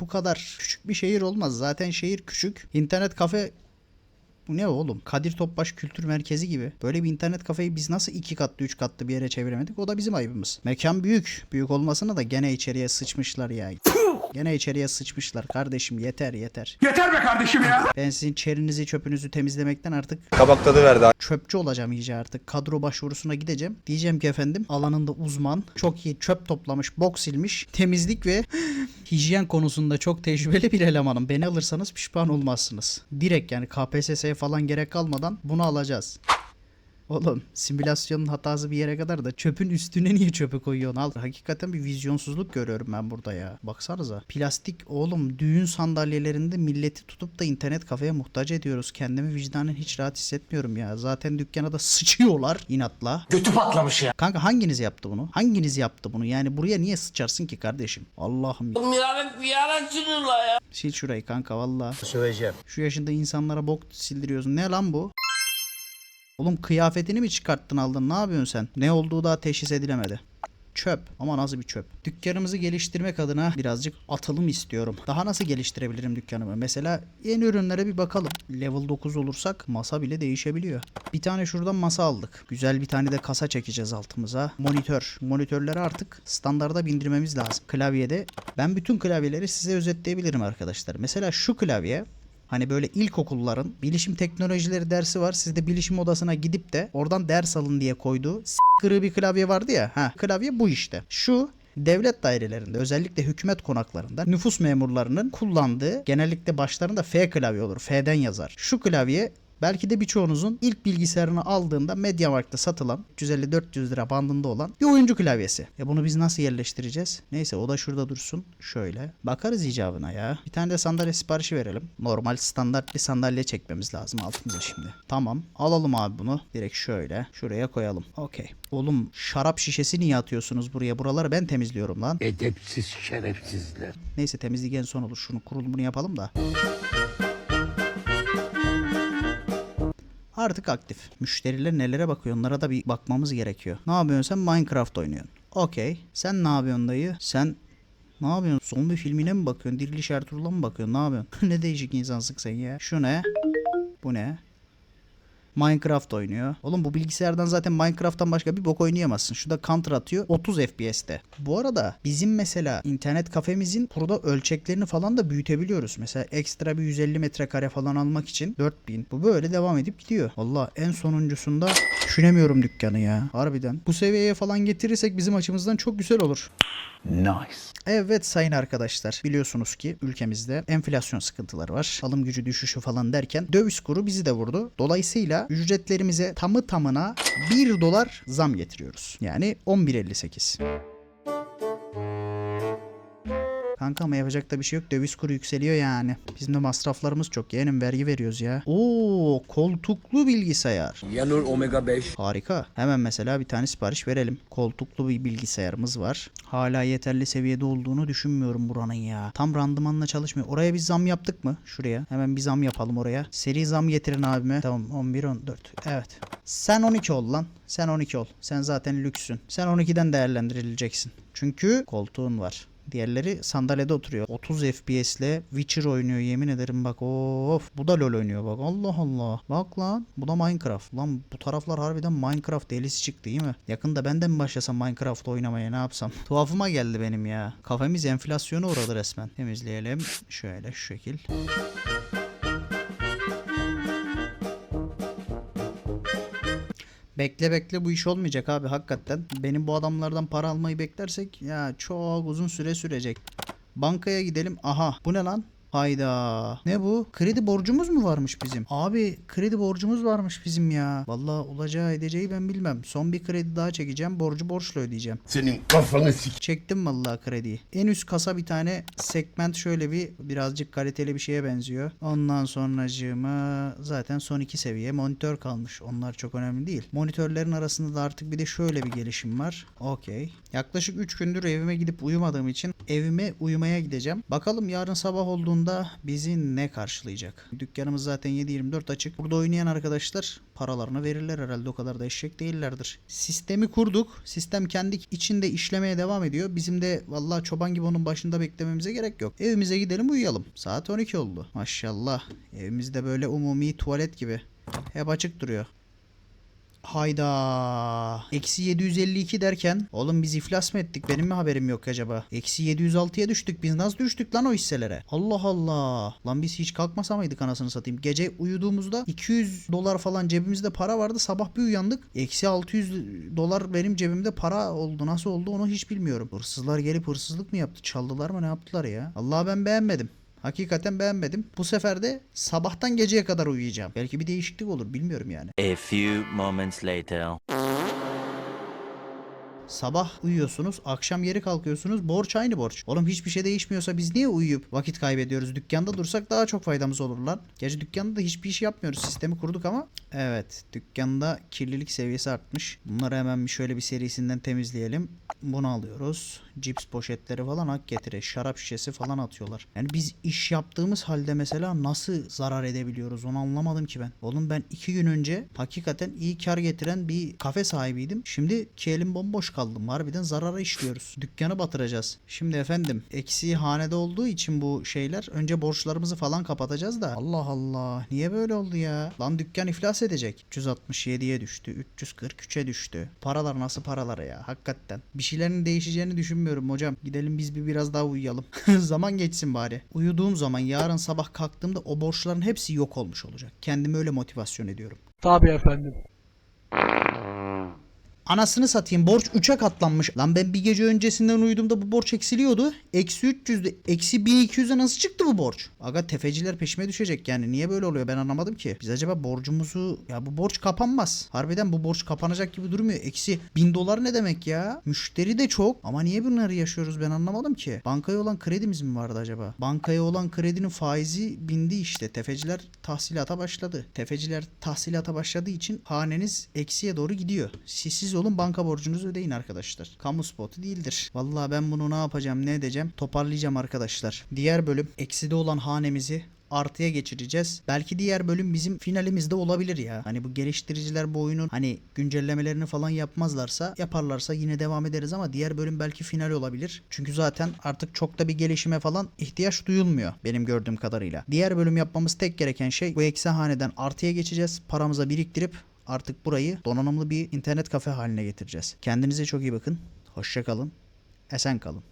Bu kadar küçük bir şehir olmaz. Zaten şehir küçük. İnternet kafe bu ne oğlum? Kadir Topbaş Kültür Merkezi gibi. Böyle bir internet kafeyi biz nasıl iki katlı üç katlı bir yere çeviremedik? O da bizim ayıbımız. Mekan büyük. Büyük olmasına da gene içeriye sıçmışlar ya. Gene içeriye sıçmışlar. Kardeşim yeter yeter. Yeter be kardeşim ya. Ben sizin çerinizi çöpünüzü temizlemekten artık Kabak tadı verdi. çöpçü olacağım iyice artık. Kadro başvurusuna gideceğim. Diyeceğim ki efendim alanında uzman, çok iyi çöp toplamış, bok silmiş, temizlik ve hijyen konusunda çok tecrübeli bir elemanım. Beni alırsanız pişman olmazsınız. Direkt yani KPSS'ye falan gerek kalmadan bunu alacağız. Oğlum simülasyonun hatası bir yere kadar da çöpün üstüne niye çöpü koyuyorsun? Al. Hakikaten bir vizyonsuzluk görüyorum ben burada ya. Baksanıza. Plastik oğlum düğün sandalyelerinde milleti tutup da internet kafeye muhtaç ediyoruz. Kendimi vicdanen hiç rahat hissetmiyorum ya. Zaten dükkana da sıçıyorlar inatla. Götü patlamış ya. Kanka hanginiz yaptı bunu? Hanginiz yaptı bunu? Yani buraya niye sıçarsın ki kardeşim? Allah'ım ya. Yarın bir ara sürüyorlar ya. Sil şurayı kanka valla. Söyleyeceğim. Şu yaşında insanlara bok sildiriyorsun. Ne lan bu? Oğlum kıyafetini mi çıkarttın aldın? Ne yapıyorsun sen? Ne olduğu daha teşhis edilemedi. Çöp. Ama nasıl bir çöp? Dükkanımızı geliştirmek adına birazcık atılım istiyorum. Daha nasıl geliştirebilirim dükkanımı? Mesela yeni ürünlere bir bakalım. Level 9 olursak masa bile değişebiliyor. Bir tane şuradan masa aldık. Güzel bir tane de kasa çekeceğiz altımıza. Monitör. Monitörleri artık standarda bindirmemiz lazım. Klavyede ben bütün klavyeleri size özetleyebilirim arkadaşlar. Mesela şu klavye Hani böyle ilkokulların bilişim teknolojileri dersi var. Siz de bilişim odasına gidip de oradan ders alın diye koyduğu s**kırı bir klavye vardı ya. Ha, klavye bu işte. Şu devlet dairelerinde özellikle hükümet konaklarında nüfus memurlarının kullandığı genellikle başlarında F klavye olur. F'den yazar. Şu klavye Belki de birçoğunuzun ilk bilgisayarını aldığında Mediamarkt'ta satılan 350-400 lira bandında olan bir oyuncu klavyesi. Ya bunu biz nasıl yerleştireceğiz? Neyse o da şurada dursun. Şöyle. Bakarız icabına ya. Bir tane de sandalye siparişi verelim. Normal standart bir sandalye çekmemiz lazım altımıza şimdi. Tamam. Alalım abi bunu. Direkt şöyle. Şuraya koyalım. Okey. Oğlum şarap şişesi niye atıyorsunuz buraya? Buraları ben temizliyorum lan. Edepsiz şerefsizler. Neyse temizlik en son olur. Şunu kurulumunu yapalım da. Artık aktif. Müşteriler nelere bakıyor onlara da bir bakmamız gerekiyor. Ne yapıyorsun sen? Minecraft oynuyorsun. Okey. Sen ne yapıyorsun dayı? Sen ne yapıyorsun? Zombi filmine mi bakıyorsun? Diriliş Ertuğrul'a mı bakıyorsun? Ne yapıyorsun? ne değişik insansın sen ya. Şu ne? Bu ne? Minecraft oynuyor. Oğlum bu bilgisayardan zaten Minecraft'tan başka bir bok oynayamazsın. Şurada counter atıyor 30 FPS'te. Bu arada bizim mesela internet kafemizin burada ölçeklerini falan da büyütebiliyoruz. Mesela ekstra bir 150 metrekare falan almak için 4000. Bu böyle devam edip gidiyor. Valla en sonuncusunda düşünemiyorum dükkanı ya. Harbiden. Bu seviyeye falan getirirsek bizim açımızdan çok güzel olur. Nice. Evet sayın arkadaşlar biliyorsunuz ki ülkemizde enflasyon sıkıntıları var. Alım gücü düşüşü falan derken döviz kuru bizi de vurdu. Dolayısıyla ücretlerimize tamı tamına 1 dolar zam getiriyoruz. Yani 11.58. Kanka ama yapacak da bir şey yok. Döviz kuru yükseliyor yani. Bizim de masraflarımız çok. Yeğenim vergi veriyoruz ya. Oo koltuklu bilgisayar. Yanur Omega 5. Harika. Hemen mesela bir tane sipariş verelim. Koltuklu bir bilgisayarımız var. Hala yeterli seviyede olduğunu düşünmüyorum buranın ya. Tam randımanla çalışmıyor. Oraya bir zam yaptık mı? Şuraya. Hemen bir zam yapalım oraya. Seri zam getirin abime. Tamam 11 14. Evet. Sen 12 ol lan. Sen 12 ol. Sen zaten lüksün. Sen 12'den değerlendirileceksin. Çünkü koltuğun var. Diğerleri sandalyede oturuyor. 30 FPS ile Witcher oynuyor yemin ederim bak of. Bu da LoL oynuyor bak Allah Allah. Bak lan bu da Minecraft. Lan bu taraflar harbiden Minecraft delisi çıktı değil mi? Yakında ben de mi başlasam Minecraft oynamaya ne yapsam? Tuhafıma geldi benim ya. Kafemiz enflasyona uğradı resmen. Temizleyelim. Şöyle şu şekil. Bekle bekle bu iş olmayacak abi hakikaten. Benim bu adamlardan para almayı beklersek ya çok uzun süre sürecek. Bankaya gidelim. Aha bu ne lan? Hayda. Ne bu? Kredi borcumuz mu varmış bizim? Abi kredi borcumuz varmış bizim ya. Vallahi olacağı edeceği ben bilmem. Son bir kredi daha çekeceğim. Borcu borçla ödeyeceğim. Senin kafanı sik. Çektim vallahi krediyi. En üst kasa bir tane segment şöyle bir birazcık kaliteli bir şeye benziyor. Ondan sonracığıma zaten son iki seviye monitör kalmış. Onlar çok önemli değil. Monitörlerin arasında da artık bir de şöyle bir gelişim var. Okey. Yaklaşık 3 gündür evime gidip uyumadığım için evime uyumaya gideceğim. Bakalım yarın sabah olduğunda sonunda bizi ne karşılayacak? Dükkanımız zaten 7-24 açık. Burada oynayan arkadaşlar paralarını verirler herhalde o kadar da eşek değillerdir. Sistemi kurduk. Sistem kendi içinde işlemeye devam ediyor. Bizim de vallahi çoban gibi onun başında beklememize gerek yok. Evimize gidelim uyuyalım. Saat 12 oldu. Maşallah. Evimizde böyle umumi tuvalet gibi. Hep açık duruyor. Hayda. Eksi 752 derken oğlum biz iflas mı ettik benim mi haberim yok acaba? Eksi 706'ya düştük biz nasıl düştük lan o hisselere? Allah Allah. Lan biz hiç kalkmasa mıydık anasını satayım? Gece uyuduğumuzda 200 dolar falan cebimizde para vardı sabah bir uyandık. Eksi 600 dolar benim cebimde para oldu nasıl oldu onu hiç bilmiyorum. Hırsızlar gelip hırsızlık mı yaptı çaldılar mı ne yaptılar ya? Allah ben beğenmedim. Hakikaten beğenmedim. Bu sefer de sabahtan geceye kadar uyuyacağım. Belki bir değişiklik olur bilmiyorum yani. A few moments later. Sabah uyuyorsunuz, akşam geri kalkıyorsunuz. Borç aynı borç. Oğlum hiçbir şey değişmiyorsa biz niye uyuyup vakit kaybediyoruz? Dükkanda dursak daha çok faydamız olur lan. Gerçi dükkanda da hiçbir iş yapmıyoruz. Sistemi kurduk ama. Evet, dükkanda kirlilik seviyesi artmış. Bunları hemen bir şöyle bir serisinden temizleyelim. Bunu alıyoruz. Cips poşetleri falan hak getire. Şarap şişesi falan atıyorlar. Yani biz iş yaptığımız halde mesela nasıl zarar edebiliyoruz onu anlamadım ki ben. Oğlum ben iki gün önce hakikaten iyi kar getiren bir kafe sahibiydim. Şimdi iki elim bomboş kaldım. Harbiden zarara işliyoruz. Dükkanı batıracağız. Şimdi efendim eksiği hanede olduğu için bu şeyler önce borçlarımızı falan kapatacağız da. Allah Allah niye böyle oldu ya? Lan dükkan iflas edecek. 367'ye düştü. 343'e düştü. Paralar nasıl paralar ya? Hakikaten. Bir şeylerin değişeceğini düşünmüyorum hocam. Gidelim biz bir biraz daha uyuyalım. zaman geçsin bari. Uyuduğum zaman yarın sabah kalktığımda o borçların hepsi yok olmuş olacak. Kendimi öyle motivasyon ediyorum. Tabii efendim. Anasını satayım borç 3'e katlanmış. Lan ben bir gece öncesinden uyuduğumda bu borç eksiliyordu. Eksi 300'de eksi 1200'e nasıl çıktı bu borç? Aga tefeciler peşime düşecek yani niye böyle oluyor ben anlamadım ki. Biz acaba borcumuzu ya bu borç kapanmaz. Harbiden bu borç kapanacak gibi durmuyor. Eksi 1000 dolar ne demek ya? Müşteri de çok ama niye bunları yaşıyoruz ben anlamadım ki. Bankaya olan kredimiz mi vardı acaba? Bankaya olan kredinin faizi bindi işte. Tefeciler tahsilata başladı. Tefeciler tahsilata başladığı için haneniz eksiye doğru gidiyor. Siz olun banka borcunuzu ödeyin arkadaşlar. Kamu spotu değildir. Vallahi ben bunu ne yapacağım ne edeceğim toparlayacağım arkadaşlar. Diğer bölüm ekside olan hanemizi artıya geçireceğiz. Belki diğer bölüm bizim finalimizde olabilir ya. Hani bu geliştiriciler bu oyunun hani güncellemelerini falan yapmazlarsa yaparlarsa yine devam ederiz ama diğer bölüm belki final olabilir. Çünkü zaten artık çok da bir gelişime falan ihtiyaç duyulmuyor benim gördüğüm kadarıyla. Diğer bölüm yapmamız tek gereken şey bu eksi haneden artıya geçeceğiz. Paramıza biriktirip artık burayı donanımlı bir internet kafe haline getireceğiz. Kendinize çok iyi bakın. Hoşça kalın. Esen kalın.